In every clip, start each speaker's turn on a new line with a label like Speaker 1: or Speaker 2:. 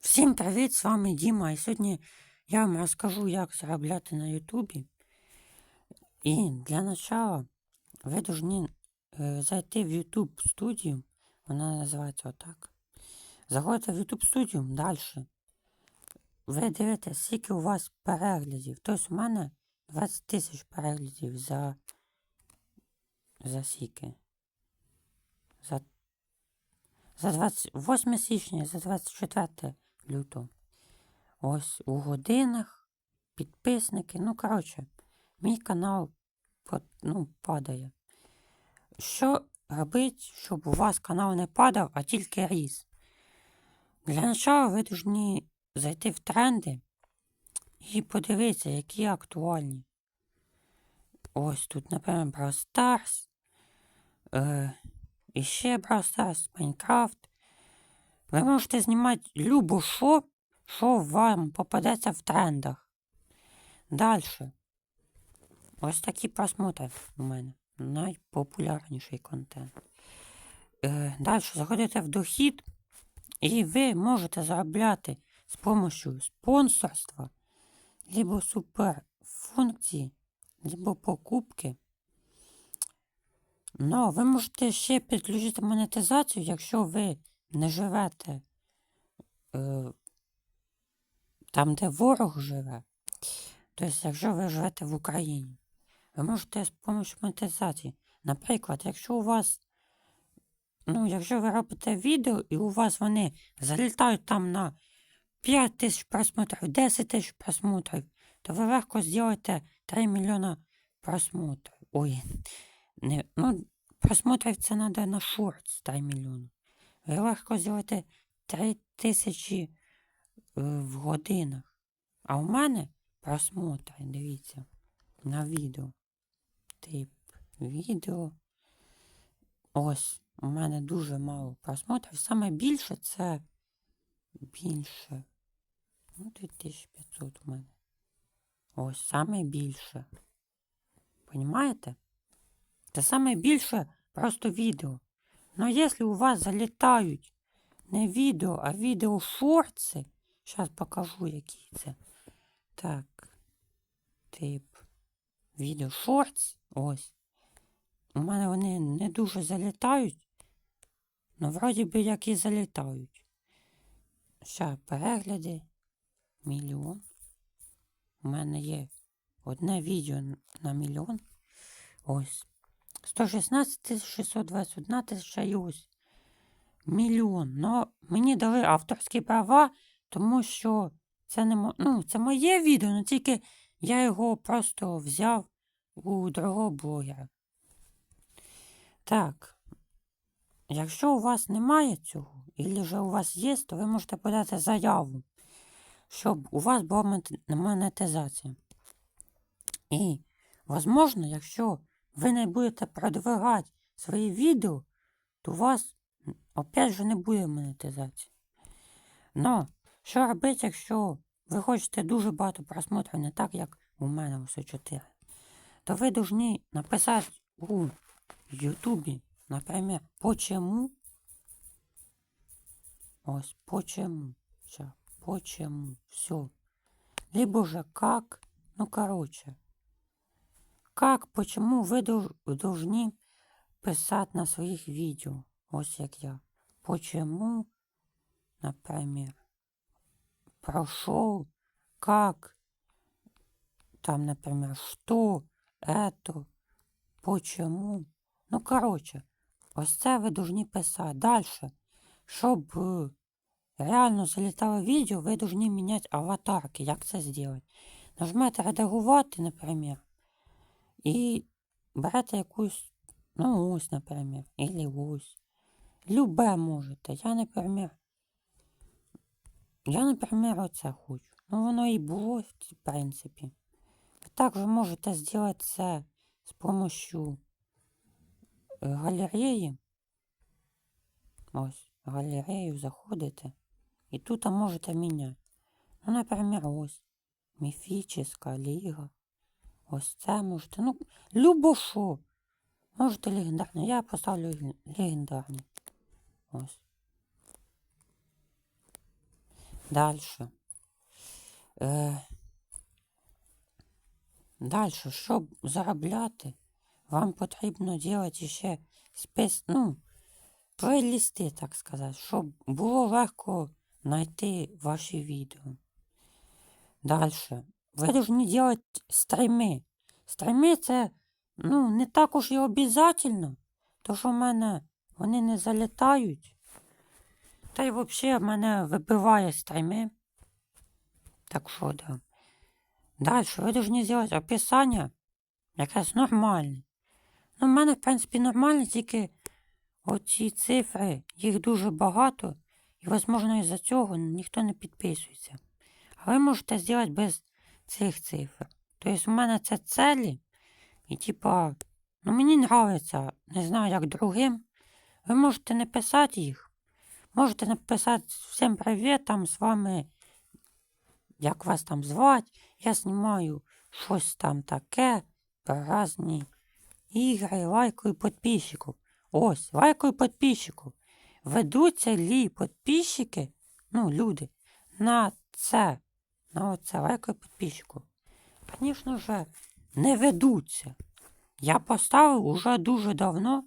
Speaker 1: Всім привіт! З вами Діма. І сьогодні я вам розкажу, як заробляти на Ютубі. І для початку ви повинні е, зайти в YouTube студію. Вона називається отак. Заходите в YouTube студію далі. Ви дивитесь, скільки у вас переглядів. Тобто у мене 20 тисяч переглядів за. За скільки? За, за 28 січня, за 24 лютого. Ось у годинах, підписники. Ну, коротше, мій канал ну, падає. Що робити, щоб у вас канал не падав, а тільки ріс? Для початку ви повинні зайти в тренди і подивитися, які актуальні. Ось тут, наприклад, Brawl Stars, е, і ще Brawl Stars, Minecraft. Ви можете знімати любу шо, що вам попадеться в трендах. Далі. Ось такі просмотри у мене. Найпопулярніший контент. Е, Далі заходите в дохід, і ви можете заробляти з допомогою спонсорства, либо суперфункції, либо покупки. Ну, ви можете ще підключити монетизацію, якщо ви не живете е, там, де ворог живе. Тобто, якщо ви живете в Україні, ви можете з допомогою монетизації. Наприклад, якщо у вас, ну, якщо ви робите відео і у вас вони залітають там на 5 тисяч просмотрів, 10 тисяч просмотрів, то ви легко зробите 3 мільйона просмотрів. Ой, не, ну, просмотрів це треба на шортс 3 мільйони. Легко зробите 3 тисячі е, в годинах. А у мене просмотри, дивіться, на відео. Тип відео. Ось, у мене дуже мало просмотрів. Саме більше це більше. Ну, 2500 у мене. Ось, саме більше. Понімаєте? Це саме більше просто відео. Но якщо у вас залітають не відео, а відео шорти, зараз покажу, які це. Так. Тип. Відео шортс. Ось. У мене вони не дуже залітають. Ну, вроді би як і залітають. Ще перегляди. Мільйон. У мене є одне відео на мільйон. Ось. 116 621 тисяча і ось. Мільйон. Ну, мені дали авторські права, тому що це не ну, це моє відео, але тільки я його просто взяв у другого блогера. Так. Якщо у вас немає цього, або же у вас є, то ви можете подати заяву, щоб у вас була монетизація. І, можливо, якщо ви не будете продвигати свої відео, то у вас опять же не буде монетизації. Но що робити, якщо ви хочете дуже багато просмотрів, не так, як у мене усе 4, то ви повинні написати у Ютубі, наприклад, почему. Ось, почему. Все, почему. Все. Либо же как. Ну, короче. Как, почему дов- должны писати на своїх відео. Ось як я. Почему, например, прошел, как, там, например, что, это, почему. Ну, короче, ось це ви повинні писати. Далі, щоб е, реально залітало відео, ви повинні міняти аватарки. Як це зробити? Нажмете редагувати, наприклад, і берете якусь, ну ось, наприклад, або ось. Любе можете. Я, наприклад, я, наприклад, оце хочу. Ну, воно і було, в принципі. Ви також можете зробити це з допомогою е, галереї. Ось, галерею заходите. І тут можете міняти. Ну, наприклад, ось. Міфічна ліга. Ось це можете. Ну, любо що. Можете легендарне. Я поставлю леген- легендарне. Ось. Дальше. Е, дальше, щоб заробляти, вам потрібно робити ще спец... ну, плейлісти, так сказати, щоб було легко знайти ваші відео. Дальше. Ви повинні робити стріми. Стріми це ну, не так уж і обов'язково, то що в мене вони не залітають. Та й взагалі в мене вибиває стріми. Так що да. Далі, ви повинні зробити описання якесь нормальне. Ну, в мене, в принципі, нормальне, тільки оці цифри, їх дуже багато, і, можливо, із-за цього ніхто не підписується. А ви можете зробити без цих цифр. Тобто, у мене це цілі, і типа, ну мені подобається, не знаю, як другим. Ви можете не писати їх. Можете написати всім привіт, там з вами, як вас там звати. Я знімаю щось там таке, про різні ігри, лайкаю підписчиків. Ось, лайкаю підписчиків. Ведуться лі підписчики, ну, люди, на це, на оце лайкаю підписчиків. Звісно ж, не ведуться. Я поставив уже дуже давно,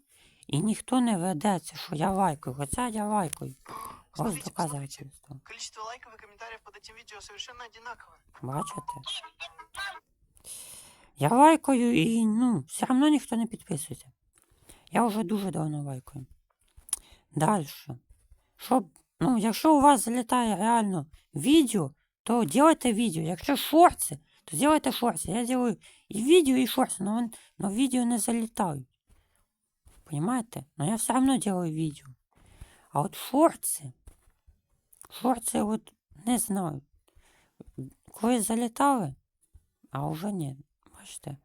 Speaker 1: і ніхто не ведеться, що я лайкаю. Хоча я лайкаю. Ось доказательство.
Speaker 2: Количество лайков и комментариев под этим видео совершенно одинаково.
Speaker 1: Бачите? Я лайкаю і ну, все одно ніхто не підписується. Я вже дуже давно лайкаю. Далі. Щоб, ну, якщо у вас залітає реально відео, то делайте відео. Якщо шорти, то делайте шорти. Я делаю і відео, і шорти, но, но відео не залітають. Понимаете? Но я все равно делаю відео. А от шорти, шорти от не знаю. Коли залітали, а вже ні. Бачите,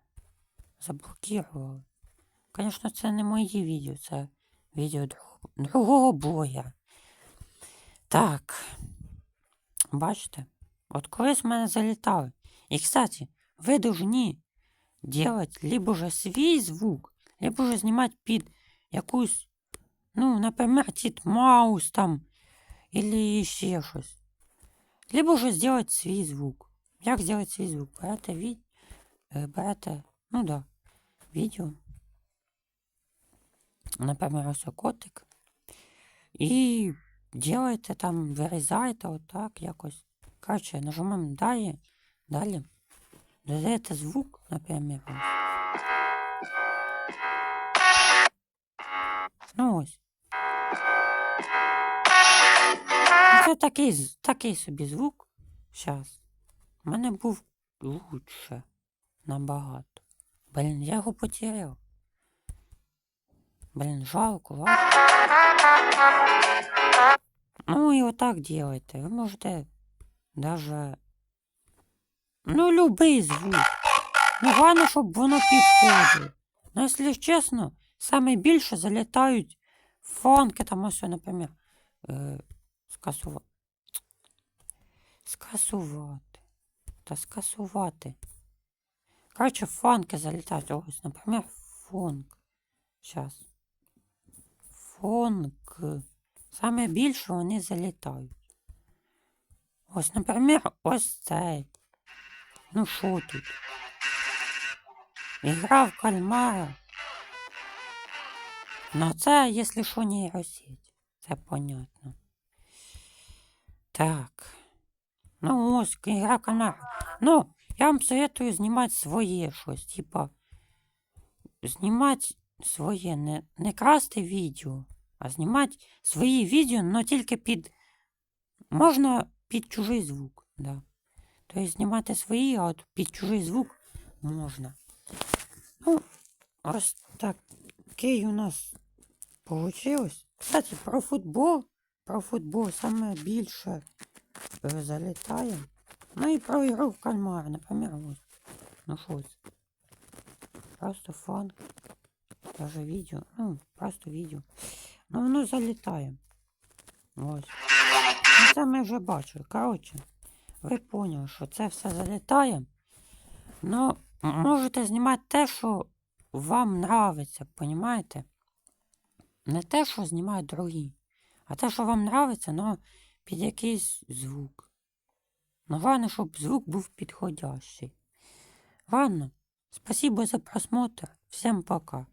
Speaker 1: заблокували. Звісно, це не мої відео, це відео другого блогера. Так. Бачите? От колись в мене залітали. І, кстати, ви должны делать либо же свій звук, либо же знімати під якусь, ну, наприклад, Тіт Маус там, или ще щось. Либо же сделать свій звук. Як сделать свій звук? Берете від... е, берете, ну да, відео. Наприклад, ось котик. І делаєте там, вирізаєте отак якось. Короче, нажимаємо далі, далі. Додаєте звук, наприклад. ось. Ну ось. Ну, Це такий, такий собі звук. Щас. У мене був лучше набагато. Блін, я його потеряв. Блін, жалко, ладно. Ну і отак делайте. Ви можете даже. Ну, любий звук. Ну, головне, щоб воно підходило. Ну, якщо чесно, саме більше залітають фонки, там ось, наприклад, е, скасувати. Скасувати. Та скасувати. Коротше, фонки залітають. Ось, наприклад, фонк. Сейчас. Фонк. Саме більше вони залітають. Ось, наприклад, ось цей. Ну що тут? Ігра в кальмара. Ну, це, якщо що, нейросеть. Це понятно. Так. Ну, ось, ігра кальмара. Ну, я вам советую знімати своє щось, типа. Знімати своє, не, не красти відео, а знімати свої відео, але тільки під. Можна під чужий звук, да. Тобто знімати свої, а от під чужий звук можна. Ну, ось такий у нас получилось. Кстати, про футбол. Про футбол саме більше е, залітає. Ну і про ігру в кальмар, наприклад, ось. Ну що це? Просто фан. Даже відео. Ну, просто відео. Ну воно залітає. Ось. Ну, це ми вже бачили. Коротше, ви поняли, що це все залітає. Ну, можете знімати те, що вам нравиться, понімаєте? Не те, що знімають другі, а те, що вам нравиться, але під якийсь звук. Но главное, щоб звук був підходящий. Ладно, спасибо за просмотр. Всем пока.